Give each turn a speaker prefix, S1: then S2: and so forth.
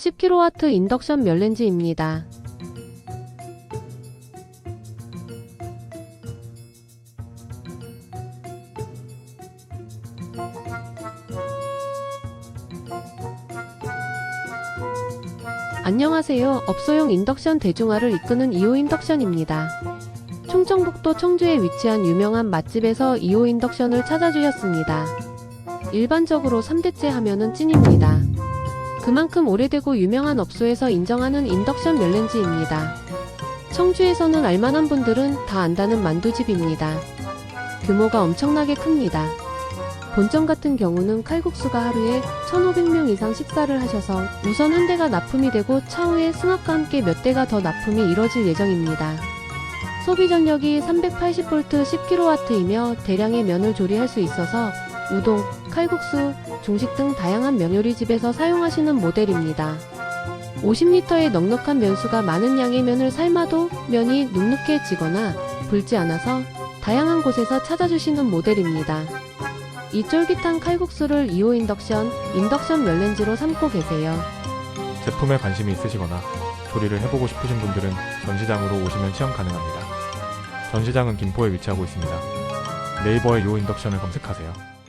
S1: 10kW 인덕션 면렌지입니다. 안녕하세요. 업소용 인덕션 대중화를 이끄는 2호 인덕션입니다. 충청북도 청주에 위치한 유명한 맛집에서 2호 인덕션을 찾아주셨습니다. 일반적으로 3대째 하면은 찐입니다. 그만큼 오래되고 유명한 업소에서 인정하는 인덕션 면렌지입니다. 청주에서는 알만한 분들은 다 안다는 만두집입니다. 규모가 엄청나게 큽니다. 본점 같은 경우는 칼국수가 하루에 1,500명 이상 식사를 하셔서 우선 한 대가 납품이 되고 차후에 승합과 함께 몇 대가 더 납품이 이뤄질 예정입니다. 소비 전력이 380V 10kW이며 대량의 면을 조리할 수 있어서 우동, 칼국수, 중식 등 다양한 면 요리 집에서 사용하시는 모델입니다. 50리터의 넉넉한 면수가 많은 양의 면을 삶아도 면이 눅눅해지거나 불지 않아서 다양한 곳에서 찾아주시는 모델입니다. 이 쫄깃한 칼국수를 2호 인덕션, 인덕션 면렌지로 삶고 계세요.
S2: 제품에 관심이 있으시거나 조리를 해보고 싶으신 분들은 전시장으로 오시면 체험 가능합니다. 전시장은 김포에 위치하고 있습니다. 네이버에 요 인덕션을 검색하세요.